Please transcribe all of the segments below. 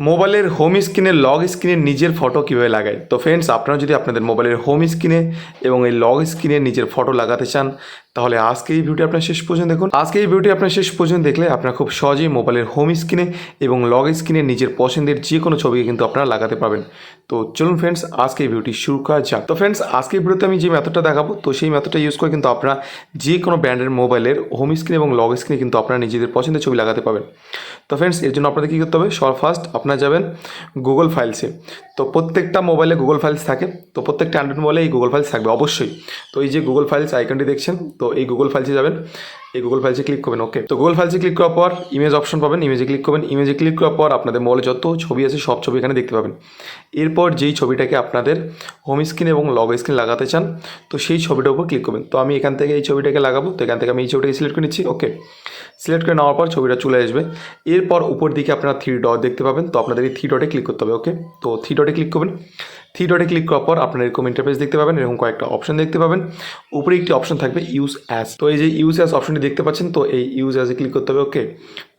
মোবাইলের হোম স্ক্রিনে লগ স্ক্রিনে নিজের ফটো কীভাবে লাগায় তো ফ্রেন্ডস আপনারা যদি আপনাদের মোবাইলের হোম স্ক্রিনে এবং এই লগ স্ক্রিনে নিজের ফটো লাগাতে চান তাহলে আজকে এই ভিডিওটি আপনার শেষ পর্যন্ত দেখুন। আজকে এই ভিডিওটি আপনার শেষ পর্যন্ত দেখলে আপনারা খুব সহজেই মোবাইলের হোম স্ক্রিনে এবং লগ স্ক্রিনে নিজের পছন্দের যে কোনো ছবিকে কিন্তু আপনারা লাগাতে পারবেন। তো চলুন ফ্রেন্ডস আজকে এই ভিডিওটি শুরু করা যাক। তো ফ্রেন্ডস আজকে ভিডিওতে আমি যে মেথডটা দেখাবো, তো সেই মেথডটা ইউজ করে কিন্তু আপনারা যে কোনো ব্র্যান্ডের মোবাইলের হোম স্ক্রিন এবং লগ স্ক্রিনে কিন্তু আপনারা নিজেদের পছন্দের ছবি লাগাতে পারবেন। তো ফ্রেন্ডস এর জন্য আপনাদের কী করতে হবে? সবার ফার্স্ট আপনারা যাবেন গুগল ফাইলসে তো প্রত্যেকটা মোবাইলে গুগল ফাইলস থাকে। তো প্রত্যেকটা অ্যান্ড্রয়েড মোবাইলে এই গুগল ফাইলস থাকবে, অবশ্যই। তো এই যে গুগল ফাইলস আইকনটি দেখছেন, তো এই গুগল ফাইলসে যাবেন। এই গুগল ফাইলসে ক্লিক করবেন ওকে তো গুগল ফাইলসে ক্লিক করার পর ইমেজ অপশন পাবেন ইমেজে ক্লিক করবেন। ইমেজে ক্লিক করার পর আপনাদের মোবাইলে যত ছবি আছে, সব ছবি এখানে দেখতে পাবেন। এরপর যেই ছবিটাকে আপনাদের হোম স্ক্রিন এবং লগ স্ক্রিন লাগাতে চান, তো সেই ছবিটার উপর ক্লিক করবেন। তো আমি এখান থেকে এই ছবিটাকে লাগাবো, তো এখান থেকে আমি এই ছবিটাকে সিলেক্ট করে নিচ্ছি ওকে সিলেক্ট করে নেওয়ার পর ছবিটা চলে আসবে। এরপর উপর দিকে আপনারা থ্রি ডট দেখতে পাবেন, তো আপনাদের এই থ্রি ডটে ক্লিক করতে হবে ওকে তো থ্রি ডটে ক্লিক করবেন। থ্রি ডটে ক্লিক করার পর আপনারা এরকম ইন্টারফেস দেখতে পাবেন, এরকম কয়েকটা অপশন দেখতে পাবেন। উপরে একটি অপশন থাকবে ইউজ অ্যাস তো এই যে ইউজ অ্যাস অপশনটি দেখতে পাচ্ছেন, তো এই ইউজ অ্যাসে ক্লিক করতে হবে ওকে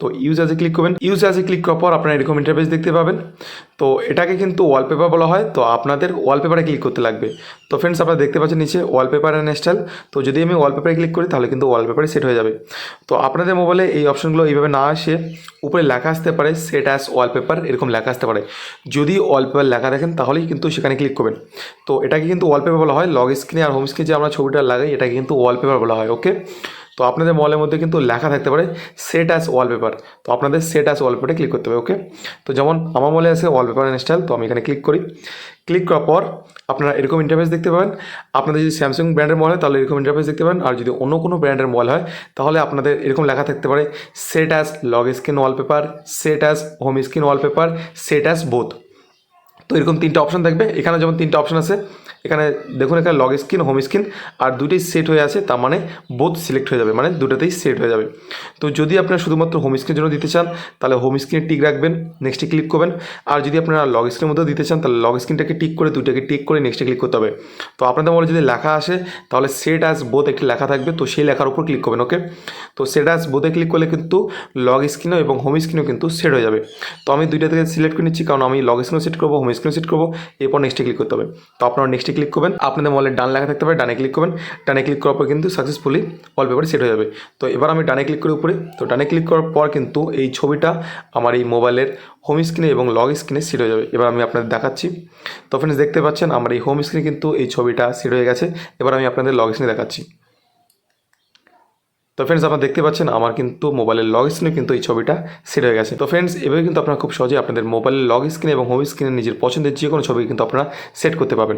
তো ইউজ অ্যাজে ক্লিক করবেন। ইউজ অ্যাজে ক্লিক করার পর আপনারা এরকম ইন্টারফেস দেখতে পাবেন। তো এটাকে কিন্তু ওয়ালপেপার বলা হয়। তো আপনাদের ওয়ালপেপারে ক্লিক করতে লাগবে। তো ফ্রেন্ডস আপনারা দেখতে পাচ্ছেন নিচে ওয়ালপেপার অ্যান্ড স্টাইল তো যদি আমি ওয়ালপেপারে ক্লিক করি, তাহলে কিন্তু ওয়ালপেপারে সেট হয়ে যাবে। তো আপনাদের মোবাইলে এই অপশনগুলো এইভাবে না আসে। উপরে লেখা আসতে পারে সেট অ্যাস ওয়ালপেপার এরকম লেখা আসতে পারে। যদি ওয়ালপেপার লেখা দেখেন, তাহলেই কিন্তু সেখানে ক্লিক করবেন। তো এটাকে কিন্তু ওয়ালপেপার বলা হয়। লগ স্ক্রিনে আর হোম স্ক্রিনে যে আমরা ছবিটা লাগাই, এটাকে কিন্তু ওয়ালপেপার বলা হয় ওকে তো আপনাদের মোবাইলের মধ্যে কিন্তু লেখা থাকতে পারে সেট অ্যাস ওয়ালপেপার তো আপনাদের সেট অ্যাস ওয়ালপেপারে ক্লিক করতে হবে ওকে তো যেমন আমার মোবাইলে আছে ওয়ালপেপার ইনস্টল তো আমি এখানে ক্লিক করি। ক্লিক করার পর আপনারা এরকম ইন্টারফেস দেখতে পাবেন। আপনাদের যদি স্যামসাং ব্র্যান্ডের মোবাইল হয়, তাহলে এরকম ইন্টারফেস দেখতে পাবেন। আর যদি অন্য কোনো ব্র্যান্ডের মোবাইল হয়, তাহলে আপনাদের এরকম লেখা থাকতে পারে set as lock screen wallpaper set as home screen wallpaper set as both তো এরকম তিনটা অপশন থাকবে। এখানে যেমন তিনটা অপশন আছে, এখানে দেখুন এখানে লগ স্ক্রিন হোম স্ক্রিন আর দুটোই সেট হয়ে আছে, তার মানে বোধ সিলেক্ট হয়ে যাবে মানে দুটোতেই সেট হয়ে যাবে। তো যদি আপনারা শুধুমাত্র হোম স্ক্রিনের জন্য দিতে চান, তাহলে হোম স্ক্রিনে টিক রাখবেন নেক্সটে ক্লিক করবেন। আর যদি আপনারা লগ স্ক্রিনের মধ্যেও দিতে চান, তাহলে লগ স্ক্রিনটাকে টিক করে দুটাকে টিক করে নেক্সটে ক্লিক করতে হবে। তো আপনাদের মনে যদি লেখা আসে, তাহলে সেট অ্যাজ বোধ একটি লেখা থাকবে, তো সেই লেখার উপর ক্লিক করবেন ওকে তো সেট অ্যাজ বোথে ক্লিক করলে কিন্তু লগ স্ক্রিনও এবং হোম স্ক্রিনও কিন্তু সেট হয়ে যাবে। তো আমি দুইটা থেকে সিলেক্ট করে নিচ্ছি, কারণ আমি লগ স্ক্রিনও সেট করব হোম স্ক্রিনও সেট করব, এরপর নেক্সটে ক্লিক করতে হবে। তো আপনারা নেক্সটে ক্লিক করবেন, আপনাদের মোবাইলে ডান লেখা থাকতে পারে, ডানে ক্লিক করবেন। ডানে ক্লিক করার পর কিন্তু সাকসেসফুলি ওয়ালপেপারে সেট হয়ে যাবে। তো এবার আমি ডানে ক্লিক করে উপরে। তো ডানে ক্লিক করার পর কিন্তু এই ছবিটা আমার এই মোবাইলের হোম স্ক্রিনে এবং লগ স্ক্রিনে সেট হয়ে যাবে। এবার আমি আপনাদের দেখাচ্ছি। তো ফ্রেন্ডস দেখতে পাচ্ছেন, আমার এই হোম স্ক্রিনে কিন্তু এই ছবিটা সেট হয়ে গেছে। এবার আমি আপনাদের লগ স্ক্রিনে দেখাচ্ছি। তো ফ্রেন্ডস আপনারা দেখতে পাচ্ছেন, আমার কিন্তু মোবাইলের লগ স্ক্রিনে কিন্তু এই ছবিটা সেট হয়ে গেছে। তো ফ্রেন্ডস এভাবে কিন্তু আপনারা খুব সহজে আপনাদের মোবাইলের লগ স্ক্রিনে এবং হোম স্ক্রিনে নিজের পছন্দের যে কোনো ছবি কিন্তু আপনারা সেট করতে পারবেন।